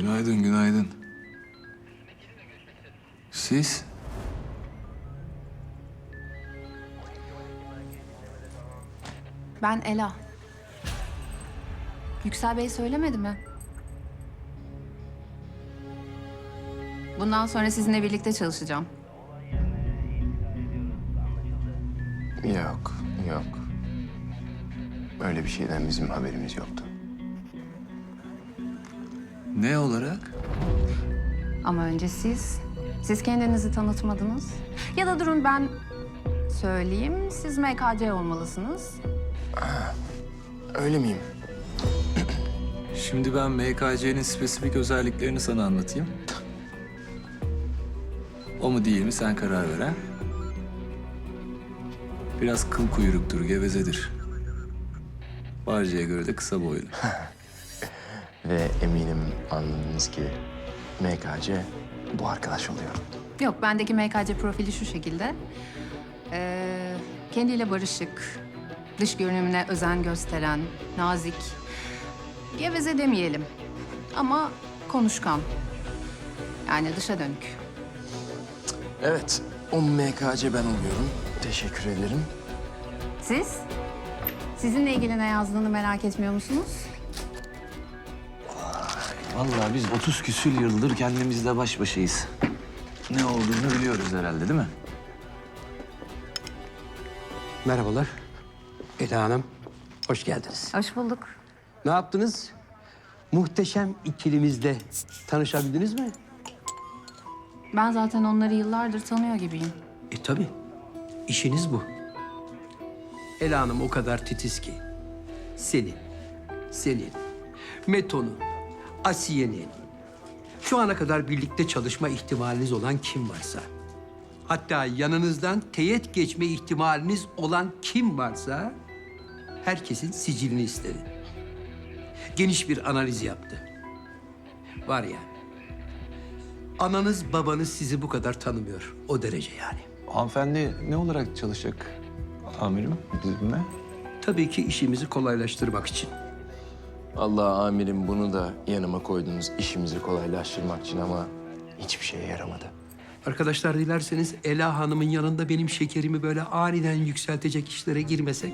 Günaydın, günaydın. Siz? Ben Ela. Yüksel Bey söylemedi mi? Bundan sonra sizinle birlikte çalışacağım. Yok, yok. Öyle bir şeyden bizim haberimiz yoktu. Ne olarak? Ama önce siz, siz kendinizi tanıtmadınız. Ya da durun ben söyleyeyim, siz MKC olmalısınız. Öyle miyim? Şimdi ben MKC'nin spesifik özelliklerini sana anlatayım. O mu değil mi sen karar ver ha? Biraz kıl kuyruktur, gevezedir. Barca'ya göre de kısa boylu. Ve eminim anladınız ki MKC bu arkadaş oluyor. Yok, bendeki MKC profili şu şekilde. Ee, kendiyle barışık, dış görünümüne özen gösteren, nazik, geveze demeyelim. Ama konuşkan. Yani dışa dönük. Evet, o MKC ben oluyorum. Teşekkür ederim. Siz? Sizinle ilgili ne yazdığını merak etmiyor musunuz? Vallahi biz 30 küsür yıldır kendimizle baş başayız. Ne olduğunu biliyoruz herhalde değil mi? Merhabalar. Ela Hanım, hoş geldiniz. Hoş bulduk. Ne yaptınız? Muhteşem ikilimizle tanışabildiniz mi? Ben zaten onları yıllardır tanıyor gibiyim. E tabii. İşiniz bu. Ela Hanım o kadar titiz ki. Senin, senin, Meto'nun, Asiye'nin, şu ana kadar birlikte çalışma ihtimaliniz olan kim varsa, hatta yanınızdan teyit geçme ihtimaliniz olan kim varsa, herkesin sicilini isterim. Geniş bir analiz yaptı. Var ya, ananız babanız sizi bu kadar tanımıyor. O derece yani. Hanımefendi ne olarak çalışacak amirim bizimle? Tabii ki işimizi kolaylaştırmak için. Allah amirim bunu da yanıma koydunuz işimizi kolaylaştırmak için ama hiçbir şeye yaramadı. Arkadaşlar dilerseniz Ela Hanım'ın yanında benim şekerimi böyle aniden yükseltecek işlere girmesek.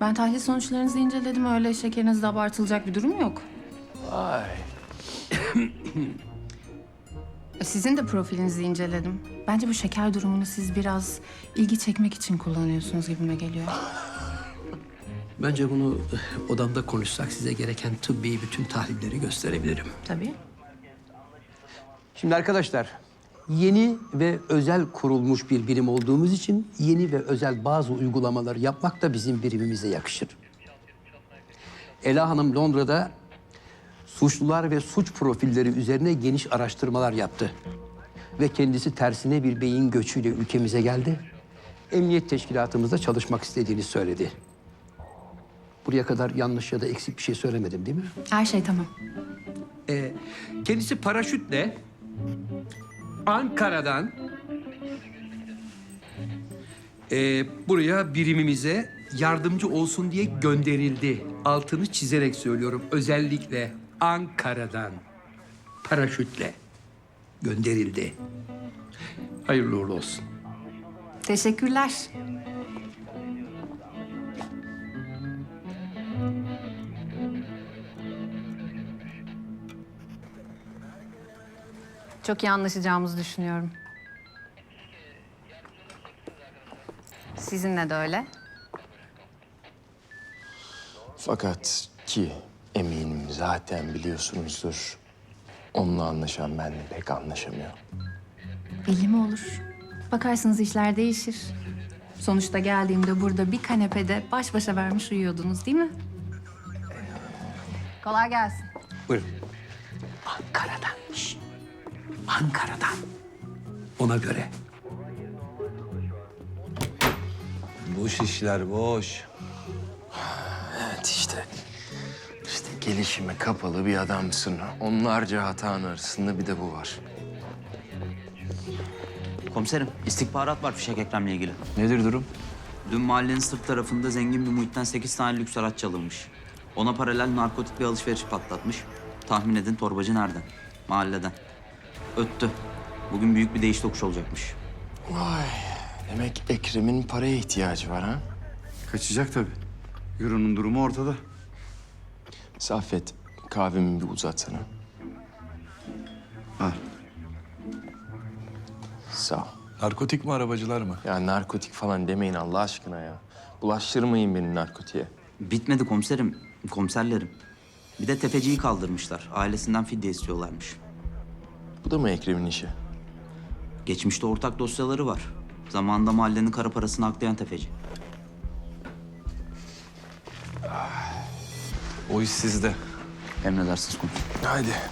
Ben tahlil sonuçlarınızı inceledim. Öyle şekerinizde abartılacak bir durum yok. Ay. E, Sizin de profilinizi inceledim. Bence bu şeker durumunu siz biraz ilgi çekmek için kullanıyorsunuz gibime geliyor. Bence bunu eh, odamda konuşsak size gereken tıbbi bütün tahlilleri gösterebilirim. Tabii. Şimdi arkadaşlar, yeni ve özel kurulmuş bir birim olduğumuz için yeni ve özel bazı uygulamalar yapmak da bizim birimimize yakışır. Ela Hanım Londra'da suçlular ve suç profilleri üzerine geniş araştırmalar yaptı. Ve kendisi tersine bir beyin göçüyle ülkemize geldi. Emniyet teşkilatımızda çalışmak istediğini söyledi. Buraya kadar yanlış ya da eksik bir şey söylemedim değil mi? Her şey tamam. Ee, kendisi paraşütle Ankara'dan ee, buraya birimimize yardımcı olsun diye gönderildi. Altını çizerek söylüyorum. Özellikle Ankara'dan paraşütle gönderildi. Hayırlı uğurlu olsun. Teşekkürler. Çok iyi anlaşacağımızı düşünüyorum. Sizinle de öyle. Fakat ki eminim zaten biliyorsunuzdur. Onunla anlaşan benimle pek anlaşamıyor. Belli mi olur? Bakarsınız işler değişir. Sonuçta geldiğimde burada bir kanepede baş başa vermiş uyuyordunuz değil mi? Kolay gelsin. Buyurun. Ankara'dan. Ankara'dan. Ona göre. Boş işler boş. Evet işte. İşte gelişime kapalı bir adamsın. Onlarca hatanın arasında bir de bu var. Komiserim, istihbarat var fişek Ekrem'le ilgili. Nedir durum? Dün mahallenin sırt tarafında zengin bir muhitten 8 tane lüks araç çalınmış. Ona paralel narkotik bir alışveriş patlatmış. Tahmin edin torbacı nereden? Mahalleden. Öttü. Bugün büyük bir değiş tokuş olacakmış. Vay. Demek Ekrem'in paraya ihtiyacı var ha? Kaçacak tabii. Euro'nun durumu ortada. Saffet, kahvemi bir uzatsana. Al. Sağ ol. Narkotik mi arabacılar mı? Ya narkotik falan demeyin Allah aşkına ya. Bulaştırmayın beni narkotiğe. Bitmedi komiserim, komiserlerim. Bir de tefeciyi kaldırmışlar. Ailesinden fidye istiyorlarmış. Bu da mı Ekrem'in işi? Geçmişte ortak dosyaları var. Zamanında mahallenin kara parasını aklayan tefeci. O iş sizde. Emredersiniz komiserim. Haydi.